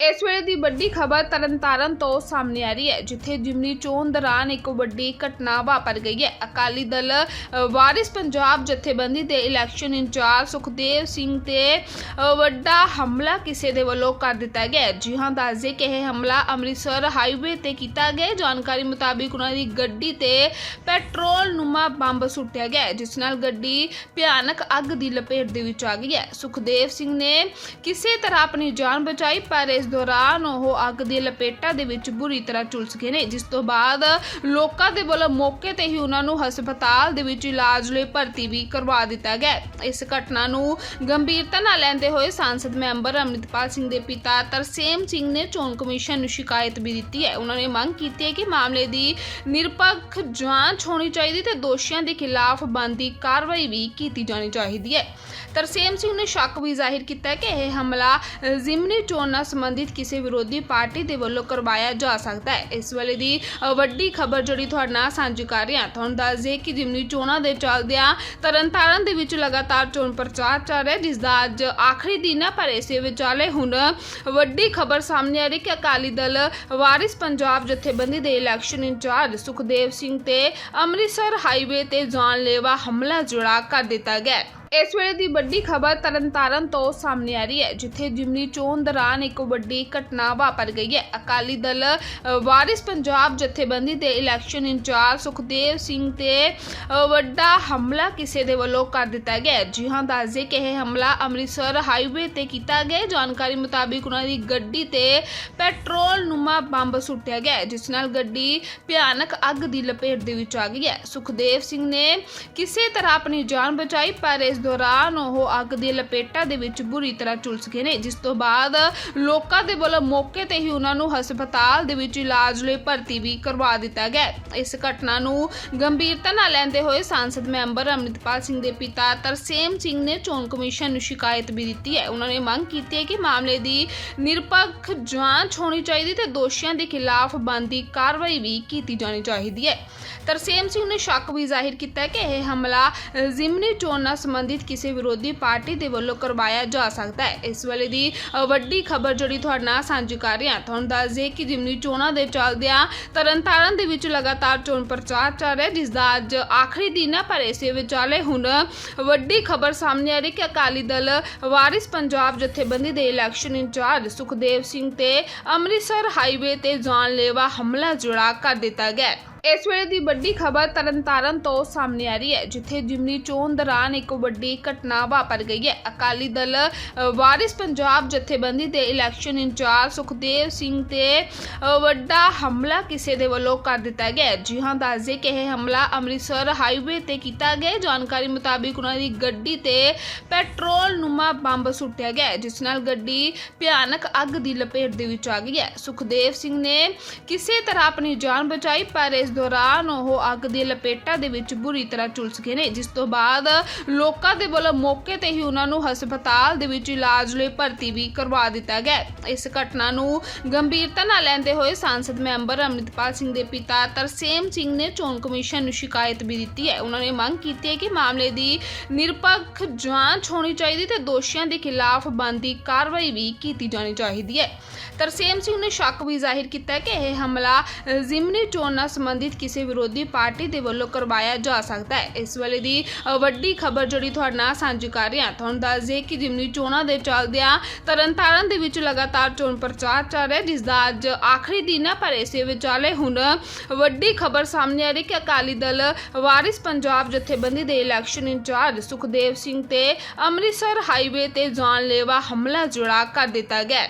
ਇਸ ਵੇਲੇ ਦੀ ਵੱਡੀ ਖਬਰ ਤਰਨਤਾਰਨ ਤੋਂ ਸਾਹਮਣੇ ਆ ਰਹੀ ਹੈ ਜਿੱਥੇ ਜਿਮਨੀ ਚੋਣ ਦੌਰਾਨ ਇੱਕ ਵੱਡੀ ਘਟਨਾ ਵਾਪਰ ਗਈ ਹੈ ਅਕਾਲੀ ਦਲ ਵਾਰਿਸ ਪੰਜਾਬ ਜਥੇਬੰਦੀ ਦੇ ਇਲੈਕਸ਼ਨ ਇੰਚਾਰਜ ਸੁਖਦੇਵ ਸਿੰਘ ਤੇ ਅ, ਵੱਡਾ ਹਮਲਾ ਕਿਸੇ ਦੇ ਵੱਲੋਂ ਕਰ ਦਿੱਤਾ ਗਿਆ ਹੈ। ਜੀ ਹਾਂ ਦੱਸਦੇ ਕਿ ਇਹ ਹਮਲਾ ਅੰਮ੍ਰਿਤਸਰ ਹਾਈਵੇ ਤੇ ਕੀਤਾ ਗਿਆ ਹੈ। ਜਾਣਕਾਰੀ ਮੁਤਾਬਿਕ ਉਹਨਾਂ ਦੀ ਗੱਡੀ ਤੇ ਪੈਟਰੋਲ ਨੁਮਾ ਬੰਬ ਸੁੱਟਿਆ ਗਿਆ ਹੈ, ਜਿਸ ਨਾਲ ਗੱਡੀ ਭਿਆਨਕ ਅੱਗ ਦੀ ਲਪੇਟ ਦੇ ਵਿੱਚ ਆ ਗਈ ਹੈ ਸੁਖਦੇਵ ਸਿੰਘ ਨੇ ਕਿਸੇ ਤਰ੍ਹਾਂ ਆਪਣੀ ਜਾਨ ਬਚਾਈ ਪਰ ਇਸ ਦੌਰਾਨ ਉਹ ਅੱਗ ਦੀ ਲਪੇਟਾਂ ਦੇ ਵਿੱਚ ਬੁਰੀ ਤਰ੍ਹਾਂ ਝੁਲਸ ਗਏ ਨੇ, ਜਿਸ ਤੋਂ ਬਾਅਦ ਲੋਕਾਂ ਦੇ ਵੱਲੋਂ ਮੌਕੇ ਤੇ ਹੀ ਉਹਨਾਂ ਨੂੰ ਹਸਪਤਾਲ ਦੇ ਵਿੱਚ ਇਲਾਜ ਲਈ ਭਰਤੀ ਵੀ ਕਰਵਾ ਦਿੱਤਾ ਗਿਆ ਇਸ ਘਟਨਾ ਨੂੰ ਗੰਭੀਰਤਾ ਨਾਲ ਲੈਂਦੇ ਹੋਏ ਸੰਸਦ ਮੈਂਬਰ ਅਮਰਿਤਪਾਲ ਸਿੰਘ ਦੇ ਪਿਤਾ ਤਰਸੇਮ ਸਿੰਘ ਨੇ ਚੋਣ ਕਮਿਸ਼ਨ ਨੂੰ ਸ਼ਿਕਾਇਤ ਵੀ ਦਿੱਤੀ ਹੈ। ਉਹਨਾਂ ਨੇ ਮੰਗ ਕੀਤੀ ਹੈ ਕਿ ਮਾਮਲੇ ਦੀ ਨਿਰਪੱਖ ਜਾਂਚ ਹੋਣੀ ਚਾਹੀਦੀ ਤੇ ਦੋਸ਼ੀਆਂ ਦੇ ਖਿਲਾਫ ਬਣਦੀ ਕਾਰਵਾਈ ਵੀ ਕੀਤੀ ਜਾਣੀ ਚਾਹੀਦੀ ਹੈ। ਤਰਸੇਮ ਸਿੰਘ ਨੇ ਸ਼ੱਕ ਵੀ ਜ਼ਾਹਿਰ ਕੀਤਾ ਕਿ ਇਹ ਹਮਲਾ ਜ਼ਿਮਨੀ ਚੋਣ ਨਾਲ ਸੰਬੰਧਿਤ ਕਿਸੇ ਵਿਰੋਧੀ ਪਾਰਟੀ ਦੇ ਵੱਲੋਂ ਕਰਵਾਇਆ ਜਾ ਸਕਦਾ ਹੈ। ਇਸ ਵੇਲੇ ਦੀ ਵੱਡੀ ਖਬਰ ਜਿਹੜੀ ਤੁਹਾਡੇ ਨਾਲ ਸਾਂਝੀ ਕਰ ਰਹੀ ਹਾਂ ਤੁਹਾਨੂੰ ਦੱਸ ਦਈਏ ਕਿ ਜ਼ਿਮਨੀ ਚੋਣਾਂ ਦੇ ਚੱਲਦਿਆਂ ਤਰਨਤਾਰਨ ਦੇ ਵਿੱਚ ਲਗਾਤਾਰ ਚੋਣ ਪ੍ਰਚਾਰ ਚੱਲ ਰਿਹਾ, ਜਿਸ ਦਾ ਅੱਜ ਆਖਰੀ ਦਿਨ ਹੈ, ਪਰ ਇਸੇ ਵਿਚਾਲੇ ਹੁਣ ਵੱਡੀ ਖਬਰ ਸਾਹਮਣੇ ਆ ਰਹੀ ਕਿ ਅਕਾਲੀ ਦਲ ਵਾਰਿਸ ਪੰਜਾਬ ਜਥੇਬੰਦੀ ਦੇ ਇਲੈਕਸ਼ਨ ਇੰਚਾਰਜ ਸੁਖਦੇਵ ਸਿੰਘ ਤੇ ਅੰਮ੍ਰਿਤਸਰ ਹਾਈਵੇ ਤੇ ਜਾਨਲੇਵਾ ਹਮਲਾ ਜੁੜਾ ਕਰ ਦਿੱਤਾ ਗਿਆ ਇਸ ਵੇਲੇ ਦੀ ਵੱਡੀ ਖਬਰ ਤਰਨਤਾਰਨ ਤੋਂ ਸਾਹਮਣੇ ਆ ਰਹੀ ਹੈ, ਜਿੱਥੇ ਜਿਮਨੀ ਚੋਣ ਦੌਰਾਨ ਇੱਕ ਵੱਡੀ ਘਟਨਾ ਵਾਪਰ ਗਈ ਹੈ। ਅਕਾਲੀ ਦਲ ਵਾਰਿਸ ਪੰਜਾਬ ਜਥੇਬੰਦੀ ਦੇ ਇਲੈਕਸ਼ਨ ਇੰਚਾਰਜ ਸੁਖਦੇਵ ਸਿੰਘ ਤੇ ਵੱਡਾ ਹਮਲਾ ਕਿਸੇ ਦੇ ਵੱਲੋਂ ਕਰ ਦਿੱਤਾ ਗਿਆ ਜੀ ਹਾਂ ਦੱਸਦੇ ਕਿ ਇਹ ਹਮਲਾ ਅੰਮ੍ਰਿਤਸਰ ਹਾਈਵੇ ਤੇ ਕੀਤਾ ਗਿਆ ਜਾਣਕਾਰੀ ਮੁਤਾਬਿਕ ਉਹਨਾਂ ਦੀ ਗੱਡੀ ਤੇ ਪੈਟਰੋਲ ਨੂਮਾ ਬੰਬ ਸੁੱਟਿਆ ਗਿਆ ਜਿਸ ਨਾਲ ਗੱਡੀ ਭਿਆਨਕ ਅੱਗ ਦੀ ਲਪੇਟ ਦੇ ਵਿੱਚ ਆ ਗਈ ਹੈ। ਸੁਖਦੇਵ ਸਿੰਘ ਨੇ ਕਿਸੇ ਤਰ੍ਹਾਂ ਆਪਣੀ ਜਾਨ ਬਚਾਈ, ਪਰ ਇਸ ਦੌਰਾਨ ਉਹ ਅੱਗ ਦੀ ਲਪੇਟਾਂ ਦੇ ਵਿੱਚ ਬੁਰੀ ਤਰ੍ਹਾਂ ਝੁਲਸ ਗਏ ਨੇ ਜਿਸ ਤੋਂ ਬਾਅਦ ਲੋਕਾਂ ਦੇ ਵੱਲੋਂ ਮੌਕੇ ਤੇ ਹੀ ਉਹਨਾਂ ਨੂੰ ਹਸਪਤਾਲ ਦੇ ਵਿੱਚ ਇਲਾਜ ਲਈ ਭਰਤੀ ਵੀ ਕਰਵਾ ਦਿੱਤਾ ਗਿਆ। ਇਸ ਘਟਨਾ ਨੂੰ ਗੰਭੀਰਤਾ ਨਾਲ ਲੈਂਦੇ ਹੋਏ ਸੰਸਦ ਮੈਂਬਰ ਅਮਰਿਤਪਾਲ ਸਿੰਘ ਦੇ ਪਿਤਾ ਤਰਸੇਮ ਸਿੰਘ ਨੇ ਚੋਣ ਕਮਿਸ਼ਨ ਨੂੰ ਸ਼ਿਕਾਇਤ ਵੀ ਦਿੱਤੀ ਹੈ। ਉਹਨਾਂ ਨੇ ਮੰਗ ਕੀਤੀ ਹੈ ਕਿ ਮਾਮਲੇ ਦੀ ਨਿਰਪੱਖ ਜਾਂਚ ਹੋਣੀ ਚਾਹੀਦੀ ਤੇ ਦੋਸ਼ੀਆਂ ਦੇ ਖਿਲਾਫ ਬਣਦੀ ਕਾਰਵਾਈ ਵੀ ਕੀਤੀ ਜਾਣੀ ਚਾਹੀਦੀ ਹੈ। ਤਰਸੇਮ ਸਿੰਘ ਨੇ ਸ਼ੱਕ ਵੀ ਜ਼ਾਹਿਰ ਕੀਤਾ ਕਿ ਇਹ ਹਮਲਾ ਅ, ਜ਼ਿਮਨੀ ਚੋਣਾਂ ਸੰਬੰਧਿਤ ਕਿਸੇ ਵਿਰੋਧੀ ਪਾਰਟੀ ਦੇ ਵੱਲੋਂ ਕਰਵਾਇਆ ਜਾ ਸਕਦਾ ਹੈ। ਇਸ ਵੇਲੇ ਦੀ ਵੱਡੀ ਖਬਰ ਜਿਹੜੀ ਤੁਹਾਡੇ ਨਾਲ ਸਾਂਝੀ ਕਰ ਰਹੀ ਹਾਂ, ਤੁਹਾਨੂੰ ਦੱਸ ਦਈਏ ਕਿ ਜ਼ਿਮਨੀ ਚੋਣਾਂ ਦੇ ਚੱਲਦਿਆਂ ਤਰਨਤਾਰਨ ਦੇ ਵਿੱਚ ਲਗਾਤਾਰ ਚੋਣ ਪ੍ਰਚਾਰ ਚੱਲ ਰਿਹਾ ਜਿਸ ਦਾ ਅੱਜ ਆਖਰੀ ਦਿਨ ਹੈ, ਪਰ ਇਸੇ ਵਿਚਾਲੇ ਹੁਣ ਵੱਡੀ ਖਬਰ ਸਾਹਮਣੇ ਆ ਰਹੀ ਕਿ ਅਕਾਲੀ ਦਲ ਵਾਰਿਸ ਪੰਜਾਬ ਜਥੇਬੰਦੀ ਦੇ ਇਲੈਕਸ਼ਨ ਇੰਚਾਰਜ ਸੁਖਦੇਵ ਸਿੰਘ ਤੇ ਅੰਮ੍ਰਿਤਸਰ ਹਾਈਵੇ ਤੇ ਜਾਨਲੇਵਾ ਹਮਲਾ ਜੁੜਾ ਕਰ ਦਿੱਤਾ ਗਿਆ ਇਸ ਵੇਲੇ ਦੀ ਵੱਡੀ ਖਬਰ ਤਰਨਤਾਰਨ ਤੋਂ ਸਾਹਮਣੇ ਆ ਰਹੀ ਹੈ, ਜਿੱਥੇ ਜਿਮਨੀ ਚੋਣ ਦੌਰਾਨ ਇੱਕ ਵੱਡੀ ਘਟਨਾ ਵਾਪਰ ਗਈ ਹੈ। ਅਕਾਲੀ ਦਲ ਵਾਰਿਸ ਪੰਜਾਬ ਜਥੇਬੰਦੀ ਦੇ ਇਲੈਕਸ਼ਨ ਇੰਚਾਰਜ ਸੁਖਦੇਵ ਸਿੰਘ ਤੇ ਵੱਡਾ ਹਮਲਾ ਕਿਸੇ ਦੇ ਵੱਲੋਂ ਕਰ ਦਿੱਤਾ ਗਿਆ ਜੀ ਹਾਂ ਦੱਸਦੇ ਕਿ ਇਹ ਹਮਲਾ ਅੰਮ੍ਰਿਤਸਰ ਹਾਈਵੇ ਤੇ ਕੀਤਾ ਗਿਆ ਜਾਣਕਾਰੀ ਮੁਤਾਬਿਕ ਉਹਨਾਂ ਦੀ ਗੱਡੀ ਤੇ ਪੈਟਰੋਲ ਨੂਮਾ ਬੰਬ ਸੁੱਟਿਆ ਗਿਆ ਜਿਸ ਨਾਲ ਗੱਡੀ ਭਿਆਨਕ ਅੱਗ ਦੀ ਲਪੇਟ ਦੇ ਵਿੱਚ ਆ ਗਈ ਹੈ। ਸੁਖਦੇਵ ਸਿੰਘ ਨੇ ਕਿਸੇ ਤਰ੍ਹਾਂ ਆਪਣੀ ਜਾਨ ਬਚਾਈ, ਪਰ ਇਸ ਦੌਰਾਨ ਉਹ ਅੱਗ ਦੀ ਲਪੇਟਾਂ ਦੇ ਵਿੱਚ ਬੁਰੀ ਤਰ੍ਹਾਂ ਝੁਲਸ ਗਏ ਨੇ, ਜਿਸ ਤੋਂ ਬਾਅਦ ਲੋਕਾਂ ਦੇ ਵੱਲੋਂ ਮੌਕੇ ਤੇ ਹੀ ਉਹਨਾਂ ਨੂੰ ਹਸਪਤਾਲ ਦੇ ਵਿੱਚ ਇਲਾਜ ਲਈ ਭਰਤੀ ਵੀ ਕਰਵਾ ਦਿੱਤਾ ਗਿਆ। ਇਸ ਘਟਨਾ ਨੂੰ ਗੰਭੀਰਤਾ ਨਾਲ ਲੈਂਦੇ ਹੋਏ ਸੰਸਦ ਮੈਂਬਰ ਅਮਰਿਤਪਾਲ ਸਿੰਘ ਦੇ ਪਿਤਾ ਤਰਸੇਮ ਸਿੰਘ ਨੇ ਚੋਣ ਕਮਿਸ਼ਨ ਨੂੰ ਸ਼ਿਕਾਇਤ ਵੀ ਦਿੱਤੀ ਹੈ। ਉਹਨਾਂ ਨੇ ਮੰਗ ਕੀਤੀ ਹੈ ਕਿ ਮਾਮਲੇ ਦੀ ਨਿਰਪੱਖ ਜਾਂਚ ਹੋਣੀ ਚਾਹੀਦੀ ਤੇ ਦੋਸ਼ੀਆਂ ਦੇ ਖਿਲਾਫ ਬਣਦੀ ਕਾਰਵਾਈ ਵੀ ਕੀਤੀ ਜਾਣੀ ਚਾਹੀਦੀ ਹੈ। ਤਰਸੇਮ ਸਿੰਘ ਨੇ ਸ਼ੱਕ ਵੀ ਜ਼ਾਹਿਰ ਕੀਤਾ ਕਿ ਇਹ ਹਮਲਾ ਜ਼ਿਮਨੀ ਚੋਣਾਂ ਸੰਬੰਧਿਤ ਕਿਸੇ ਵਿਰੋਧੀ ਪਾਰਟੀ ਦੇ ਵੱਲੋਂ ਕਰਵਾਇਆ ਜਾ ਸਕਦਾ ਹੈ। ਇਸ ਵੇਲੇ ਦੀ ਵੱਡੀ ਖਬਰ ਜਿਹੜੀ ਤੁਹਾਡੇ ਨਾਲ ਸਾਂਝੀ ਕਰ ਰਹੀ ਹਾਂ ਤੁਹਾਨੂੰ ਦੱਸ ਦਈਏ ਕਿ ਜ਼ਿਮਨੀ ਚੋਣਾਂ ਦੇ ਚੱਲਦਿਆਂ ਤਰਨਤਾਰਨ ਦੇ ਵਿੱਚ ਲਗਾਤਾਰ ਚੋਣ ਪ੍ਰਚਾਰ ਚੱਲ ਰਿਹਾ, ਜਿਸ ਦਾ ਅੱਜ ਆਖਰੀ ਦਿਨ ਹੈ ਪਰ ਇਸੇ ਵਿਚਾਲੇ ਹੁਣ ਵੱਡੀ ਖਬਰ ਸਾਹਮਣੇ ਆ ਰਹੀ ਕਿ ਅਕਾਲੀ ਦਲ ਵਾਰਿਸ ਪੰਜਾਬ ਜਥੇਬੰਦੀ ਦੇ ਇਲੈਕਸ਼ਨ ਇੰਚਾਰਜ ਸੁਖਦੇਵ ਸਿੰਘ ਤੇ ਅੰਮ੍ਰਿਤਸਰ ਹਾਈਵੇ ਤੇ ਜਾਨਲੇਵਾ ਹਮਲਾ ਜੁੜਾ ਕਰ ਦਿੱਤਾ ਗਿਆ